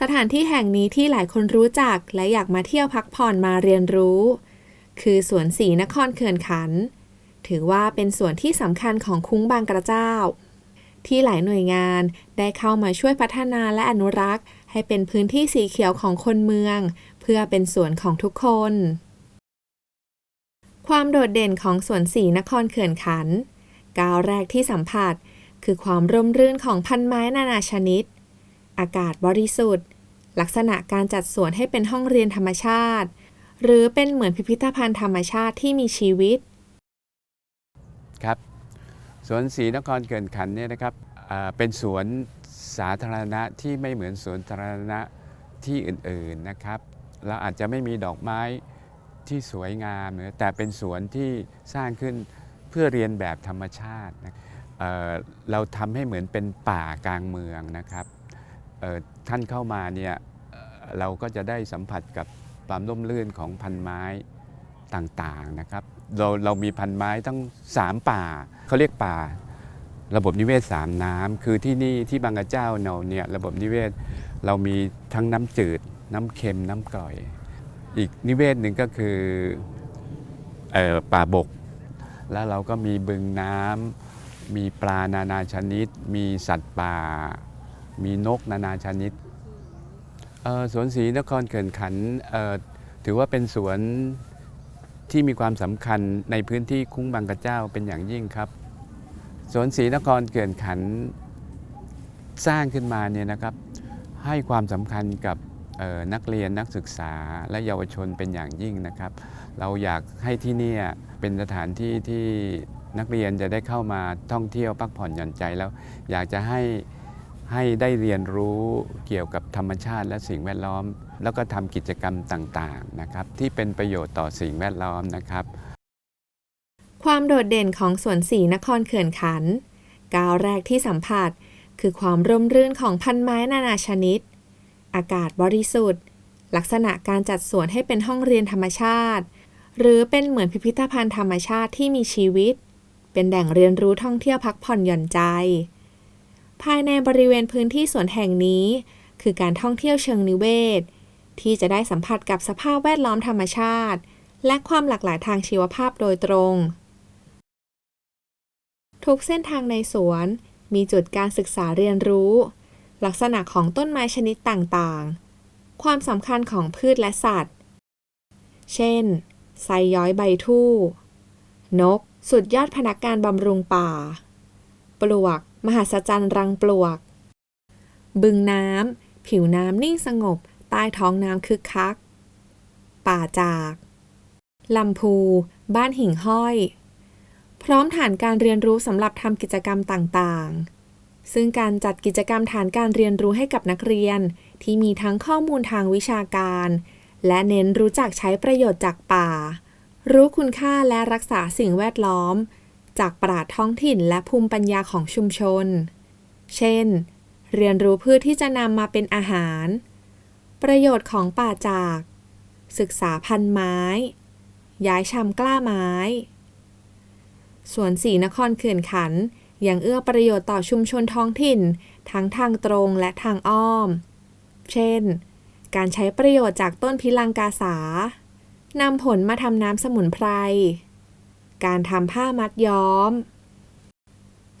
สถานที่แห่งนี้ที่หลายคนรู้จักและอยากมาเที่ยวพักผ่อนมาเรียนรู้ คือสวนศรีนครเขื่อนขัน ถือว่าเป็นส่วนที่สำคัญของคุ้งบางกระเจ้า ที่หลายหน่วยงานได้เข้ามาช่วยพัฒนาและอนุรักษ์ ให้เป็นพื้นที่สีเขียวของคนเมือง เพื่อเป็นสวนของทุกคน ความโดดเด่นของสวนสีนครเขื่อนขัน ก้าวแรกที่สัมผัส คือความร่มรื่นของพันไม้นานาชนิด อากาศบริสุทธิ์ ลักษณะการจัดสวนให้เป็นห้องเรียนธรรมชาติ หรือเป็นเหมือนพิพิธภัณฑ์ธรรมชาติที่มีชีวิต ครับสวนศรีนครเกินขันเนี่ยนะครับเป็นสวนสาธารณะที่ไม่เหมือนสวนสาธารณะที่อื่นๆนะครับ เราอาจจะไม่มีดอกไม้ที่สวยงามนะแต่เป็นสวนที่สร้างขึ้นเพื่อเรียนแบบธรรมชาตินะเเราทำให้เหมือนเป็นป่ากลางเมืองนะครับ ท่านเข้ามาเนี่ยเราก็จะได้สัมผัสกับความร่มรื่นของพันไม้ต่างๆนะครับ เราเรามีพันไม้ทั้ง 3 ป่าเขาเรียกป่า ระบบนิเวศสามน้ำคือที่นี่ที่บางกระเจ้าเราเนี่ยระบบนิเวศเรามีทั้งน้ำจืด น้ำเค็มน้ำกร่อย อีกนิเวศหนึ่งก็คือออป่าบก แล้วเราก็มีบึงน้ำมีปลานานาชนิด มีสัตว์ป่า มีนกนานาชนิดสวนศรีนครเขื่อนขันถือว่าเป็นสวนที่มีความสำคัญในพื้นที่คุ้งบางกระเจ้าเป็นอย่างยิ่งครับ สวนศรีนครเขื่อนขันสร้างขึ้นมาเนี่ยนะครับ ให้ความสำคัญกับนักเรียนนักศึกษาและเยาวชนเป็นอย่างยิ่งนะครับ เราอยากให้ที่นี่เป็นสถานที่ที่นักเรียนจะได้เข้ามาท่องเที่ยวพักผ่อนหย่อนใจแล้ว อยากจะให้ ให้ได้เรียนรู้เกี่ยวกับธรรมชาติและสิ่งแวดล้อม แล้วก็ทำกิจกรรมต่างๆนะครับ ที่เป็นประโยชน์ต่อสิ่งแวดล้อมนะครับ ความโดดเด่นของสวนสีนครเขื่อนขันก้าวแรกที่สัมผัส คือความร่มรื่นของพันไม้นานาชนิด อากาศบริสุทธิ์ ลักษณะการจัดสวนให้เป็นห้องเรียนธรรมชาติ หรือเป็นเหมือนพิพิธภัณฑ์ธรรมชาติที่มีชีวิต เป็นแหล่งเรียนรู้ท่องเที่ยวพักผ่อนหย่อนใจ ภายในบริเวณพื้นที่สวนแห่งนี้ คือการท่องเที่ยวเชิงนิเวศ ที่จะได้สัมผัสกับสภาพแวดล้อมธรรมชาติ และความหลากหลายทางชีวภาพโดยตรง ทุกเส้นทางในสวน มีจุดการศึกษาเรียนรู้ ลักษณะของต้นไม้ชนิดต่างๆ ความสำคัญของพืชและสัตว์ เช่นไซย้อยใบทู่ นก สุดยอดพนักงานบำรุงป่า ปลวก มหัศจรรย์รังปลวก บึงน้ำ ผิวน้ำนิ่งสงบ ใต้ท้องน้ำคึกคัก ป่าจาก ลำพู บ้านหิ่งห้อย พร้อมฐานการเรียนรู้สำหรับทำกิจกรรมต่างๆ ซึ่งการจัดกิจกรรมฐานการเรียนรู้ให้กับนักเรียน ที่มีทั้งข้อมูลทางวิชาการ และเน้นรู้จักใช้ประโยชน์จากป่า รู้คุณค่าและรักษาสิ่งแวดล้อม จากปราชญ์ท้องถิ่นและภูมิปัญญาของชุมชน เช่น เรียนรู้พืชที่จะนำมาเป็นอาหาร ประโยชน์ของป่าจาก ศึกษาพันธุ์ไม้ ย้ายชำกล้าไม้ สวนสีนครเขื่อนขันยังเอื้อประโยชน์ต่อชุมชนท้องถิ่น ทั้งทางตรงและทางอ้อม เช่น การใช้ประโยชน์จากต้นพิลังกาสานำผลมาทำน้ำสมุนไพร การทำผ้ามัดย้อม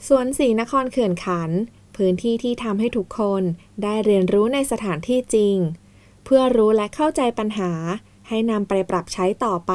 สวนสีนครเขื่อนขัน พื้นที่ที่ทำให้ทุกคนได้เรียนรู้ในสถานที่จริง เพื่อรู้และเข้าใจปัญหาให้นำไปปรับใช้ต่อไป